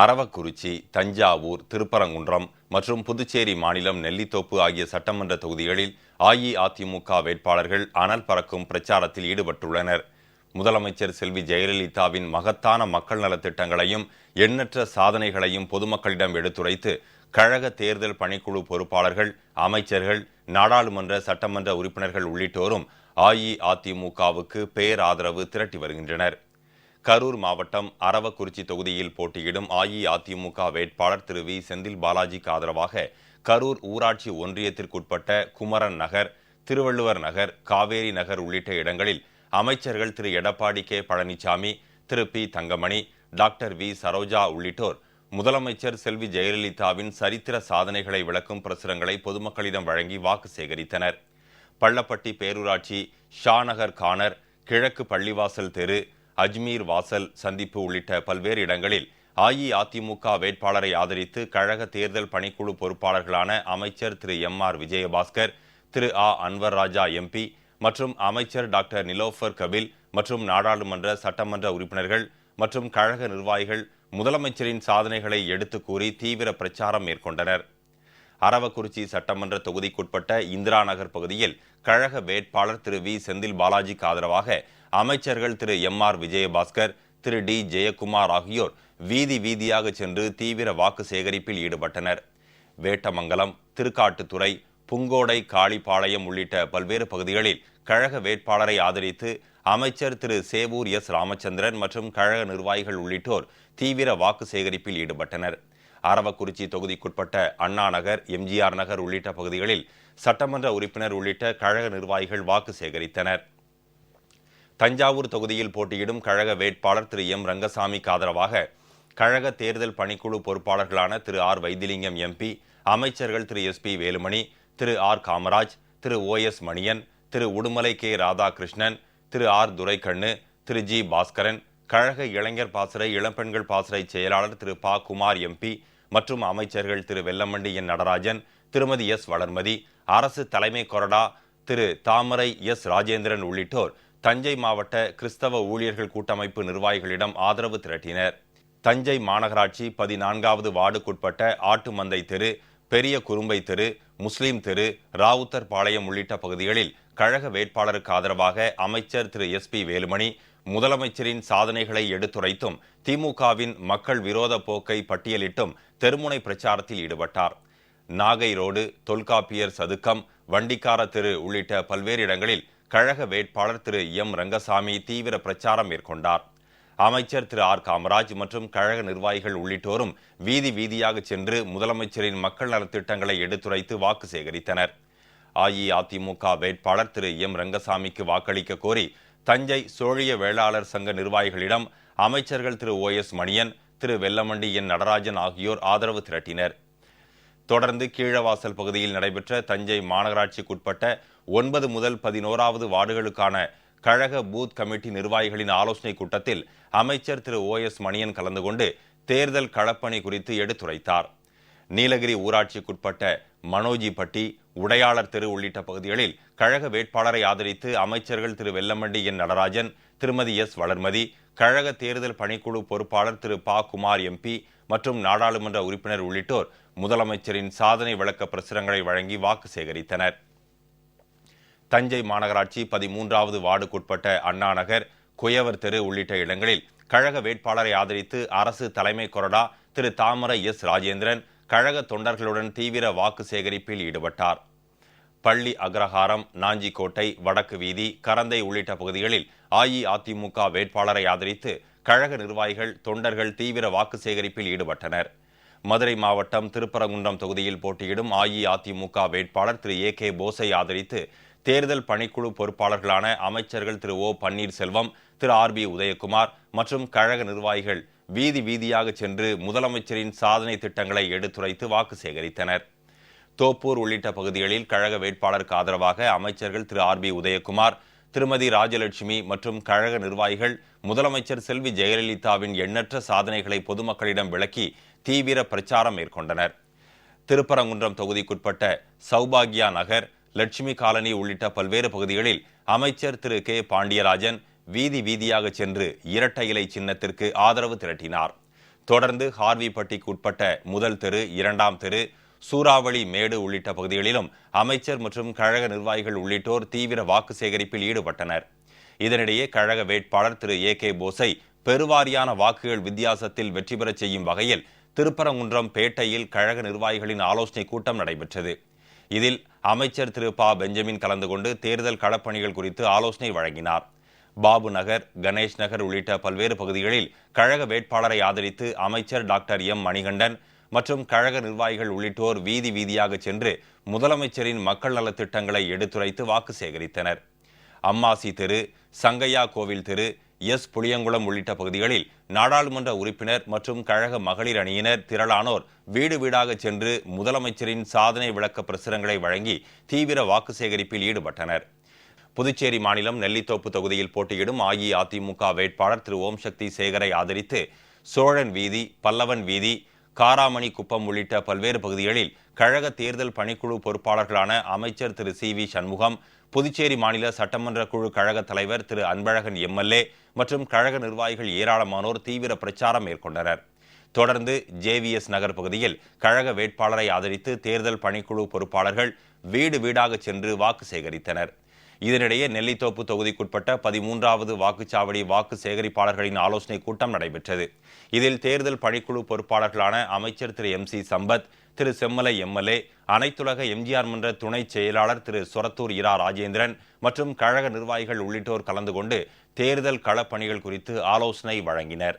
அரவக்குறிச்சி தஞ்சாவூர் திருப்பரங்குன்றம் மற்றும் புதுச்சேரி மாநிலம் நெல்லித்தோப்பு ஆகிய சட்டமன்ற தொகுதிகளில் அஇஅதிமுக வேட்பாளர்கள் அனல் பறக்கும் பிரச்சாரத்தில் ஈடுபட்டுள்ளனர். முதலமைச்சர் செல்வி ஜெயலலிதாவின் மகத்தான மக்கள் நலத்திட்டங்களையும் எண்ணற்ற சாதனைகளையும் பொதுமக்களிடம் எடுத்துரைத்து கழக தேர்தல் பணிக்குழு பொறுப்பாளர்கள் அமைச்சர்கள் நாடாளுமன்ற சட்டமன்ற உறுப்பினர்கள் உள்ளிட்டோரும் அஇஅதிமுகவுக்கு பேராதரவு திரட்டி வருகின்றனர். கரூர் மாவட்டம் அரவக்குறிச்சி தொகுதியில் போட்டியிடும் அஇஅதிமுக வேட்பாளர் திரு வி. செந்தில் பாலாஜிக்கு ஆதரவாக கரூர் ஊராட்சி ஒன்றியத்திற்குட்பட்ட குமரன் நகர் திருவள்ளுவர் நகர் காவேரி நகர் உள்ளிட்ட இடங்களில் அமைச்சர்கள் திரு. எடப்பாடி கே. பழனிசாமி திரு. P. Thangamani doctor V. Saroja உள்ளிட்டோர் முதலமைச்சர் செல்வி ஜெயலலிதாவின் சரித்திர சாதனைகளை விளக்கும் பிரசுரங்களை பொதுமக்களிடம் வழங்கி வாக்கு சேகரித்தனர். பள்ளப்பட்டி பேரூராட்சி ஷாநகர் கானர் கிழக்கு பள்ளிவாசல் தெரு அஜ்மீர் வாசல் சந்திப்பு உள்ளிட்ட பல்வேறு இடங்களில் அஇஅதிமுக வேட்பாளரை ஆதரித்து கழக தேர்தல் பணிக்குழு பொறுப்பாளர்களான அமைச்சர் திரு எம் ஆர் விஜயபாஸ்கர் திரு ஆ. அன்வர் ராஜா எம்பி மற்றும் அமைச்சர் டாக்டர் நிலோஃபர் கபில் மற்றும் நாடாளுமன்ற சட்டமன்ற உறுப்பினர்கள் மற்றும் கழக நிர்வாகிகள் முதலமைச்சரின் சாதனைகளை எடுத்து கூறி தீவிர பிரச்சாரம் மேற்கொண்டனர். அரவக்குறிச்சி சட்டமன்ற தொகுதிக்குட்பட்ட இந்திரா நகர் பகுதியில் கழக வேட்பாளர் திரு வி. செந்தில் பாலாஜிக்கு ஆதரவாக அமைச்சர்கள் திரு எம். ஆர். விஜயபாஸ்கர் திரு டி. ஜெயக்குமார் ஆகியோர் வீதி வீதியாக சென்று தீவிர வாக்கு சேகரிப்பில் ஈடுபட்டனர். வேட்டமங்கலம் திருக்காட்டுத்துறை புங்கோடை காளிப்பாளையம் உள்ளிட்ட பல்வேறு பகுதிகளில் கழக வேட்பாளரை ஆதரித்து அமைச்சர் திரு சேவூர் எஸ். ராமச்சந்திரன் மற்றும் கழக நிர்வாகிகள் உள்ளிட்டோர் தீவிர வாக்கு சேகரிப்பில் ஈடுபட்டனர். அரவக்குறிச்சி தொகுதிக்குட்பட்ட அண்ணா நகர் எம்ஜிஆர் நகர் உள்ளிட்ட பகுதிகளில் சட்டமன்ற உறுப்பினர் உள்ளிட்ட கழக நிர்வாகிகள் வாக்கு சேகரித்தனர். தஞ்சாவூர் தொகுதியில் போட்டியிடும் கழக வேட்பாளர் திரு எம். ரங்கசாமிக்கு ஆதரவாக கழக தேர்தல் பணிக்குழு பொறுப்பாளர்களான திரு ஆர். வைத்திலிங்கம் எம்பி அமைச்சர்கள் திரு எஸ். பி. வேலுமணி திரு ஆர். காமராஜ் திரு ஓ. எஸ். மணியன் திரு உடுமலை கே. ராதாகிருஷ்ணன் திரு ஆர். துரைக்கண்ணு திரு ஜி. பாஸ்கரன் கழக இளைஞர் பாசறை இளம்பெண்கள் பாசறை செயலாளர் திரு பா. குமார் எம்பி மற்றும் அமைச்சர்கள் திரு வெல்லமண்டி என் நடராஜன் திருமதி எஸ். வளர்மதி அரசு தலைமை கொறடா திரு தாமரை எஸ். ராஜேந்திரன் உள்ளிட்டோர் தஞ்சை மாவட்ட கிறிஸ்தவ ஊழியர்கள் கூட்டமைப்பு நிர்வாகிகளிடம் ஆதரவு திரட்டினர். தஞ்சை மாநகராட்சி பதினான்காவது வார்டுக்குட்பட்ட ஆட்டு மந்தை தெரு பெரிய குறும்பை தெரு முஸ்லீம் தெரு ராவுத்தர் பாளையம் உள்ளிட்ட பகுதிகளில் கழக வேட்பாளருக்கு ஆதரவாக அமைச்சர் திரு எஸ். பி. வேலுமணி முதலமைச்சரின் சாதனைகளை எடுத்துரைத்தும் திமுகவின் மக்கள் விரோத போக்கை பட்டியலிட்டும் தெருமுனை பிரச்சாரத்தில் ஈடுபட்டார். நாகை ரோடு தொல்காப்பியர் சதுக்கம் வண்டிக்கார தெரு உள்ளிட்ட பல்வேறு இடங்களில் கழக வேட்பாளர் திரு எம் ரங்கசாமி தீவிர பிரச்சாரம் மேற்கொண்டார். அமைச்சர் திரு ஆர் காமராஜ் மற்றும் கழக நிர்வாகிகள் உள்ளிட்டோரும் வீதி வீதியாக சென்று முதலமைச்சரின் மக்கள் நலத்திட்டங்களை எடுத்துரைத்து வாக்கு சேகரித்தனர். அஇஅதிமுக வேட்பாளர் திரு எம் ரங்கசாமிக்கு வாக்களிக்க கோரி தஞ்சை சோழிய வேளாளர் சங்க நிர்வாகிகளிடம் அமைச்சர்கள் திரு ஓ எஸ் மணியன் திரு வெல்லமண்டி என் நடராஜன் ஆகியோர் ஆதரவு திரட்டினர். தொடர்ந்து கீழவாசல் பகுதியில் நடைபெற்ற தஞ்சை மாநகராட்சிக்குட்பட்ட ஒன்பது முதல் பதினோராவது வார்டுகளுக்கான கழக பூத் கமிட்டி நிர்வாகிகளின் ஆலோசனைக் கூட்டத்தில் அமைச்சர் திரு ஓ எஸ் மணியன் கலந்து கொண்டு தேர்தல் களப்பணி குறித்து எடுத்துரைத்தார். நீலகிரி ஊராட்சிக்குட்பட்ட மனோஜிப்பட்டி உடையாளர் தெரு உள்ளிட்ட பகுதிகளில் கழக வேட்பாளரை ஆதரித்து அமைச்சர்கள் திரு வெல்லமண்டி என் நடராஜன் திருமதி எஸ் வளர்மதி கழக தேர்தல் பணிக்குழு பொறுப்பாளர் திரு பா குமார் எம்பி மற்றும் நாடாளுமன்ற உறுப்பினர் உள்ளிட்டோர் முதலமைச்சரின் சாதனை விளக்க பிரசுரங்களை வழங்கி வாக்கு சேகரித்தனர். தஞ்சை மாநகராட்சி பதிமூன்றாவது வார்டுக்குட்பட்ட அண்ணா நகர் குயவர் தெரு உள்ளிட்ட இடங்களில் கழக வேட்பாளரை ஆதரித்து அரசு தலைமை கொறடா திரு தாமரை எஸ் ராஜேந்திரன் கழக தொண்டர்களுடன் தீவிர வாக்கு சேகரிப்பில் ஈடுபட்டார். பள்ளி அக்ரஹாரம் நாஞ்சிக்கோட்டை வடக்கு வீதி கரந்தை உள்ளிட்ட பகுதிகளில் அஇஅதிமுக வேட்பாளரை ஆதரித்து கழக நிர்வாகிகள் தொண்டர்கள் தீவிர வாக்கு சேகரிப்பில் ஈடுபட்டனர். மதுரை மாவட்டம் திருப்பரங்குன்றம் தொகுதியில் போட்டியிடும் அஇஅதிமுக வேட்பாளர் திரு. ஏ. கே. போஸை ஆதரித்து தேர்தல் பணிக்குழு பொறுப்பாளர்களான அமைச்சர்கள் Thiru. O. Panneerselvam Thiru. R. P. Udhayakumar மற்றும் கழக நிர்வாகிகள் வீதி வீதியாக சென்று முதலமைச்சரின் சாதனை திட்டங்களை எடுத்துரைத்து வாக்கு சேகரித்தனர். தோப்பூர் உள்ளிட்ட பகுதிகளில் கழக வேட்பாளருக்கு ஆதரவாக அமைச்சர்கள் திரு ஆர் பி உதயகுமார் திருமதி ராஜலட்சுமி மற்றும் கழக நிர்வாகிகள் முதலமைச்சர் செல்வி ஜெயலலிதாவின் எண்ணற்ற சாதனைகளை பொதுமக்களிடம் விளக்கி தீவிர பிரச்சாரம் மேற்கொண்டனர். திருப்பரங்குன்றம் தொகுதிக்குட்பட்ட சௌபாகியா நகர் லட்சுமி காலனி உள்ளிட்ட பல்வேறு பகுதிகளில் அமைச்சர் திரு கே. பாண்டியராஜன் வீதி வீதியாக சென்று இரட்டை இலை சின்னத்திற்கு ஆதரவு திரட்டினார். தொடர்ந்து ஹார்விப்பட்டிக்கு உட்பட்ட முதல் தெரு இரண்டாம் தெரு சூறாவளி மேடு உள்ளிட்ட பகுதிகளிலும் அமைச்சர் மற்றும் கழக நிர்வாகிகள் உள்ளிட்டோர் தீவிர வாக்கு சேகரிப்பில் ஈடுபட்டனர். இதனிடையே கழக வேட்பாளர் திரு. ஏ. கே. போஸை பெருவாரியான வாக்குகள் வித்தியாசத்தில் வெற்றி பெறச் செய்யும் வகையில் திருப்பரங்குன்றம் பேட்டையில் கழக நிர்வாகிகளின் ஆலோசனை கூட்டம் நடைபெற்றது. இதில் அமைச்சர் திரு. பா. பெஞ்சமின் கலந்து கொண்டு தேர்தல் களப்பணிகள் குறித்து ஆலோசனை வழங்கினார். பாபு நகர் கணேஷ் நகர் உள்ளிட்ட பல்வேறு பகுதிகளில் கழக வேட்பாளரை ஆதரித்து அமைச்சர் டாக்டர் எம். மணிகண்டன் மற்றும் கழக நிர்வாகிகள் உள்ளிட்டோர் வீதி வீதியாக சென்று முதலமைச்சரின் மக்கள் நலத்திட்டங்களை எடுத்துரைத்து வாக்கு சேகரித்தனர். அம்மாசி தெரு சங்கையா கோவில் தெரு எஸ் புளியங்குளம் உள்ளிட்ட பகுதிகளில் நாடாளுமன்ற உறுப்பினர் மற்றும் கழக மகளிர் அணியினர் திரளானோர் வீடு வீடாக சென்று முதலமைச்சரின் சாதனை விளக்க பிரசுரங்களை வழங்கி தீவிர வாக்கு சேகரிப்பில் ஈடுபட்டனர். புதுச்சேரி மாநிலம் நெல்லித்தோப்பு தொகுதியில் போட்டியிடும் அஇஅதிமுக வேட்பாளர் திரு ஓம் சக்தி சேகரை ஆதரித்து சோழன் வீதி பல்லவன் வீதி காராமணி குப்பம் உள்ளிட்ட பல்வேறு பகுதிகளில் கழக தேர்தல் பணிக்குழு பொறுப்பாளர்களான அமைச்சர் திரு சி வி சண்முகம் புதுச்சேரி மாநில சட்டமன்ற குழு கழக தலைவர் திரு அன்பழகன் எம்எல்ஏ மற்றும் கழக நிர்வாகிகள் ஏராளமானோர் தீவிர பிரச்சாரம் மேற்கொண்டனர். தொடர்ந்து ஜேவிஎஸ் நகர் பகுதியில் கழக வேட்பாளரை ஆதரித்து தேர்தல் பணிக்குழு பொறுப்பாளர்கள் வீடு வீடாக சென்று வாக்கு சேகரித்தனர். இதனிடையே நெல்லித்தோப்பு தொகுதிக்குட்பட்ட பதிமூன்றாவது வாக்குச்சாவடி வாக்கு சேகரிப்பாளர்களின் ஆலோசனை கூட்டம் நடைபெற்றது. இதில் தேர்தல் பணிக்குழு பொறுப்பாளர்களான அமைச்சர் Thiru M C Sampath Thiru Semmalai MLA அனைத்துலக எம்ஜிஆர் மன்ற துணை செயலாளர் திரு சொரத்தூர் இரா ராஜேந்திரன் மற்றும் கழக நிர்வாகிகள் உள்ளிட்டோர் கலந்து கொண்டு தேர்தல் களப்பணிகள் குறித்து ஆலோசனை வழங்கினர்.